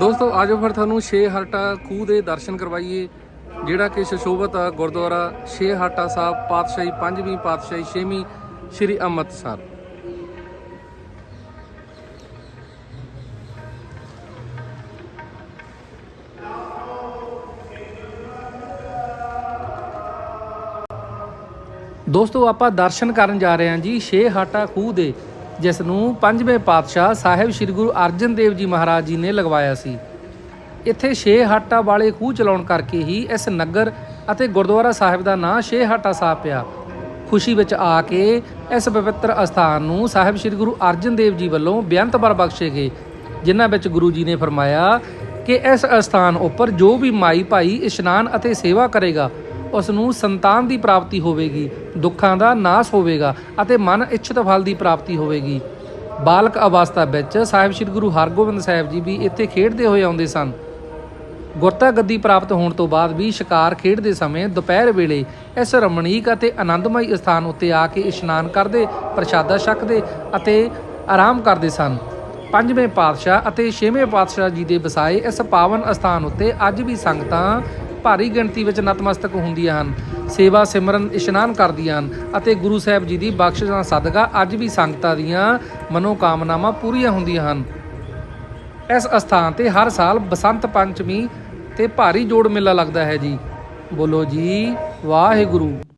ਦੋਸਤੋ, ਆਜੋ ਫਿਰ ਤੁਹਾਨੂੰ ਛੇ ਹਰਟਾ ਖੂਹ ਦੇ ਦਰਸ਼ਨ ਕਰਵਾਈਏ, ਜਿਹੜਾ ਕਿ ਸ਼ਸ਼ੋਭਤ ਆ ਗੁਰਦੁਆਰਾ ਛੇ ਹਰਟਾ ਸਾਹਿਬ, ਪਾਤਸ਼ਾਹੀ ਪੰਜਵੀਂ, ਪਾਤਸ਼ਾਹੀ ਛੇਵੀਂ, ਸ੍ਰੀ ਅੰਮ੍ਰਿਤਸਰ। ਦੋਸਤੋ, ਆਪਾਂ ਦਰਸ਼ਨ ਕਰਨ ਜਾ ਰਹੇ ਹਾਂ ਜੀ, ਛੇ ਹਾਟਾ ਖੂਹ ਦੇ ਜਿਸ ਨੂੰ ਪੰਜਵੇਂ ਪਾਤਸ਼ਾਹ ਸਾਹਿਬ ਸ੍ਰੀ ਗੁਰੂ ਅਰਜਨ ਦੇਵ ਜੀ ਮਹਾਰਾਜ ਜੀ ਨੇ ਲਗਵਾਇਆ ਸੀ। ਇੱਥੇ ਛੇ ਹਾਟਾ ਵਾਲੇ ਖੂਹ ਚਲਾਉਣ ਕਰਕੇ ਹੀ ਇਸ ਨਗਰ ਅਤੇ ਗੁਰਦੁਆਰਾ ਸਾਹਿਬ ਦਾ ਨਾਂ ਛੇ ਹਾਟਾ ਸਾਹਿਬ ਪਿਆ। ਖੁਸ਼ੀ ਵਿੱਚ ਆ ਕੇ ਇਸ ਪਵਿੱਤਰ ਅਸਥਾਨ ਨੂੰ ਸਾਹਿਬ ਸ੍ਰੀ ਗੁਰੂ ਅਰਜਨ ਦੇਵ ਜੀ ਵੱਲੋਂ ਬੇਅੰਤ ਬਰ ਬਖਸ਼ੇ ਗਏ, ਜਿਨ੍ਹਾਂ ਵਿੱਚ ਗੁਰੂ ਜੀ ਨੇ ਫਰਮਾਇਆ ਕਿ ਇਸ ਅਸਥਾਨ ਉੱਪਰ ਜੋ ਵੀ ਮਾਈ ਭਾਈ ਇਸ਼ਨਾਨ ਅਤੇ ਸੇਵਾ ਕਰੇਗਾ ਉਸ ਨੂੰ ਸੰਤਾਨ ਦੀ ਪ੍ਰਾਪਤੀ ਹੋਵੇਗੀ, ਦੁੱਖਾਂ ਦਾ ਨਾਸ ਹੋਵੇਗਾ ਅਤੇ ਮਨ ਇੱਛਤ ਫਲ ਦੀ ਪ੍ਰਾਪਤੀ ਹੋਵੇਗੀ। ਬਾਲਕ ਅਵਸਥਾ ਵਿੱਚ ਸਾਹਿਬ ਸ੍ਰੀ ਗੁਰੂ ਹਰਗੋਬਿੰਦ ਸਾਹਿਬ ਜੀ ਵੀ ਇੱਥੇ ਖੇਡਦੇ ਹੋਏ ਆਉਂਦੇ ਸਨ। ਗੁਰਤਾ ਗੱਦੀ ਪ੍ਰਾਪਤ ਹੋਣ ਤੋਂ ਬਾਅਦ ਵੀ ਸ਼ਿਕਾਰ ਖੇਡਦੇ ਸਮੇਂ ਦੁਪਹਿਰ ਵੇਲੇ ਇਸ ਰਮਣੀਕ ਅਤੇ ਆਨੰਦਮਈ ਸਥਾਨ ਉੱਤੇ ਆ ਕੇ ਇਸ਼ਨਾਨ ਕਰਦੇ, ਪ੍ਰਸ਼ਾਦਾ ਛਕਦੇ ਅਤੇ ਆਰਾਮ ਕਰਦੇ ਸਨ। ਪੰਜਵੇਂ ਪਾਤਸ਼ਾਹ ਅਤੇ ਛੇਵੇਂ ਪਾਤਸ਼ਾਹ ਜੀ ਦੇ ਵਸਾਏ ਇਸ ਪਾਵਨ ਅਸਥਾਨ ਉੱਤੇ ਅੱਜ ਵੀ ਸੰਗਤਾਂ ਭਾਰੀ ਗਿਣਤੀ ਵਿੱਚ ਨਤਮਸਤਕ ਹੁੰਦੀਆਂ ਹਨ। ਸੇਵਾ ਸਿਮਰਨ ਇਸ਼ਨਾਨ ਕਰਦੀਆਂ ਹਨ ਅਤੇ ਗੁਰੂ ਸਾਹਿਬ ਜੀ ਦੀ ਬਖਸ਼ਿਸ਼ ਦਾ ਸਦਕਾ ਅੱਜ ਵੀ ਸੰਗਤਾਂ ਦੀਆਂ ਮਨੋਕਾਮਨਾਵਾਂ ਪੂਰੀਆਂ ਹੁੰਦੀਆਂ ਹਨ। ਇਸ ਅਸਥਾਨ ਤੇ ਹਰ ਸਾਲ ਬਸੰਤ ਪੰਚਮੀ ਤੇ ਭਾਰੀ ਜੋੜ ਮੇਲਾ ਲੱਗਦਾ ਹੈ ਜੀ। ਬੋਲੋ ਜੀ, ਵਾਹਿਗੁਰੂ।